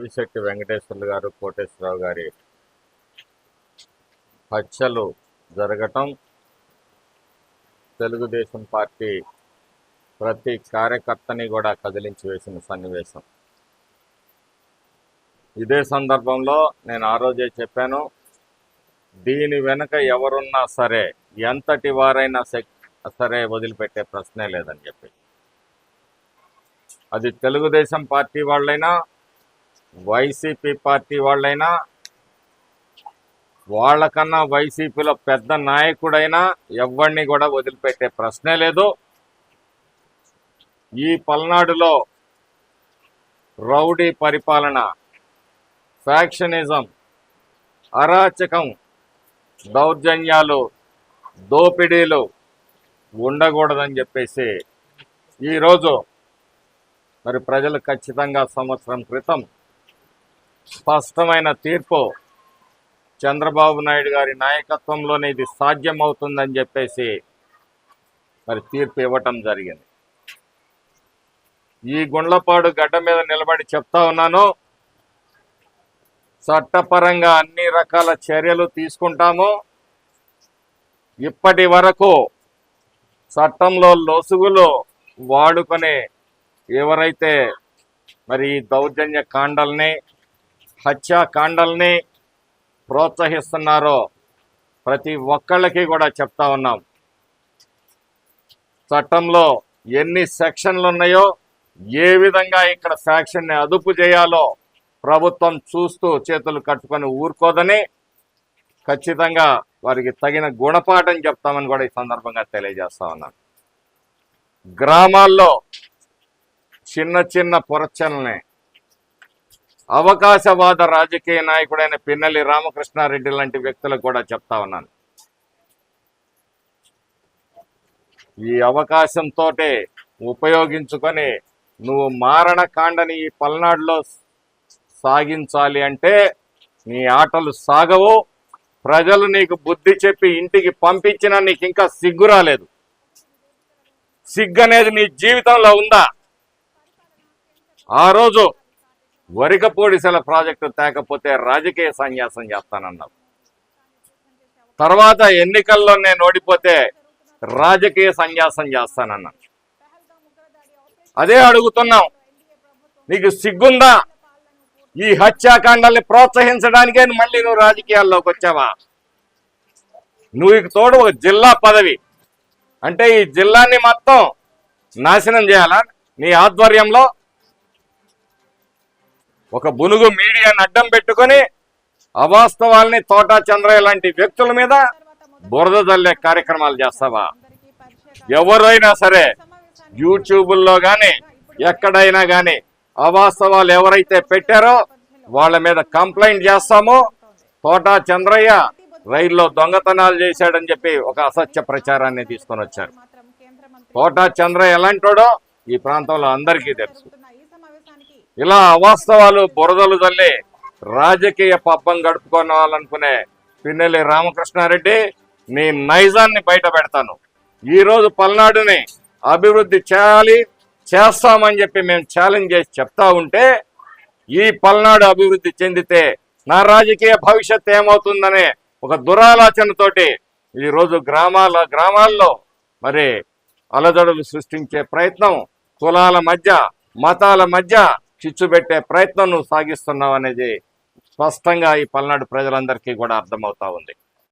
అవిశెట్టి వెంకటేశ్వర్లు గారు కోటేశ్వరరావు గారి హత్యలు జరగటం తెలుగుదేశం పార్టీ ప్రతి కార్యకర్తని కూడా కదిలించి వేసిన సన్నివేశం. ఇదే సందర్భంలో నేను ఆ రోజే చెప్పాను దీని వెనుక ఎవరున్నా సరే ఎంతటి వారైనా సెక్- సరే వదిలిపెట్టే ప్రశ్నే లేదని చెప్పి. అది తెలుగుదేశం పార్టీ వాళ్ళైనా వైసీపీ పార్టీ వాళ్ళైనా వాళ్ళకన్నా వైసీపీలో పెద్ద నాయకుడైనా ఎవరిని కూడా వదిలిపెట్టే ప్రశ్నే లేదు. ఈ పల్నాడులో రౌడీ పరిపాలన ఫ్యాక్షనిజం అరాచకం దౌర్జన్యాలు దోపిడీలు ఉండకూడదని చెప్పేసి ఈరోజు మరి ప్రజలు ఖచ్చితంగా సంవత్సరం క్రితం స్పష్టమైన తీర్పు చంద్రబాబు నాయుడు గారి నాయకత్వంలోనే ఇది సాధ్యమవుతుందని చెప్పేసి మరి తీర్పు ఇవ్వటం జరిగింది. ఈ గుండ్లపాడు గడ్డ మీద నిలబడి చెప్తా ఉన్నాను. చట్టపరంగా అన్ని రకాల చర్యలు తీసుకుంటాము. ఇప్పటి వరకు చట్టంలో లొసుగులు వాడుకొని ఎవరైతే మరి ఈ దౌర్జన్య కాండల్ని హత్యాకాండల్ని ప్రోత్సహిస్తున్నారో ప్రతి ఒక్కళ్ళకి కూడా చెప్తా ఉన్నాం. చట్టంలో ఎన్ని సెక్షన్లు ఉన్నాయో ఏ విధంగా ఇక్కడ ఫ్యాక్షన్ని అదుపు చేయాలో ప్రభుత్వం చూస్తూ చేతులు కట్టుకొని ఊరుకోదని ఖచ్చితంగా వారికి తగిన గుణపాఠం చెప్తామని కూడా ఈ సందర్భంగా తెలియజేస్తా ఉన్నాను గ్రామాల్లో చిన్న చిన్న పొరచల్ని అవకాశవాద రాజకీయ నాయకుడైన పిన్నెల్లి రామకృష్ణారెడ్డి లాంటి వ్యక్తులకు కూడా చెప్తా ఉన్నాను. ఈ అవకాశంతో ఉపయోగించుకొని నువ్వు మారణ కాండని ఈ పల్నాడులో సాగించాలి అంటే నీ ఆటలు సాగవు. ప్రజలు నీకు బుద్ధి చెప్పి ఇంటికి పంపించినా నీకు ఇంకా సిగ్గు రాలేదు. సిగ్గు అనేది నీ జీవితంలో ఉందా? ఆ రోజు వరికపూడిసెల ప్రాజెక్టు తేకపోతే రాజకీయ సన్యాసం చేస్తానన్నావు. తర్వాత ఎన్నికల్లో నేను ఓడిపోతే రాజకీయ సన్యాసం చేస్తానన్నాను అదే అడుగుతున్నాం. నీకు సిగ్గుందా? ఈ హత్యాకాండాల్ని ప్రోత్సహించడానికే మళ్ళీ నువ్వు రాజకీయాల్లోకి వచ్చావా? నువ్వు ఇక తోడు ఒక జిల్లా పదవి. అంటే ఈ జిల్లాని మొత్తం నాశనం చేయాలా? నీ ఆధ్వర్యంలో ఒక బునుగు మీడియాను అడ్డం పెట్టుకొని అవాస్తవాల్ని తోటా చంద్రయ్య లాంటి వ్యక్తుల మీద బురద జల్లే కార్యక్రమాలు చేస్తావా? ఎవరైనా సరే యూట్యూబుల్లో కానీ ఎక్కడైనా కానీ అవాస్తవాలు ఎవరైతే పెట్టారో వాళ్ళ మీద కంప్లైంట్ చేస్తామో. తోటా చంద్రయ్య రైల్లో దొంగతనాలు చేశాడని చెప్పి ఒక అసత్య ప్రచారాన్ని తీసుకొని వచ్చారు. తోటా చంద్రయ్య ఎలాంటోడో ఈ ప్రాంతంలో అందరికీ తెలుసు. ఇలా అవాస్తవాలు బురదలు తల్లి రాజకీయ పబ్బం గడుపుకోవాలనుకునే పిన్నెల్లి రామకృష్ణారెడ్డి నీ నైజాన్ని బయట పెడతాను. ఈరోజు పల్నాడుని అభివృద్ధి చేయాలి చేస్తామని చెప్పి మేము ఛాలెంజ్ చేసి చెప్తా ఉంటే ఈ పల్నాడు అభివృద్ధి చెందితే నా రాజకీయ భవిష్యత్ ఏమవుతుందనే ఒక దురాలోచనతోటి ఈరోజు గ్రామాల గ్రామాల్లో మరి అలజడులు సృష్టించే ప్రయత్నం కులాల మధ్య మతాల మధ్య చిచ్చు పెట్టే ప్రయత్నం నువ్వు సాగిస్తున్నావు అనేది స్పష్టంగా ఈ పల్నాడు ప్రజలందరికీ కూడా అర్థమవుతా ఉంది.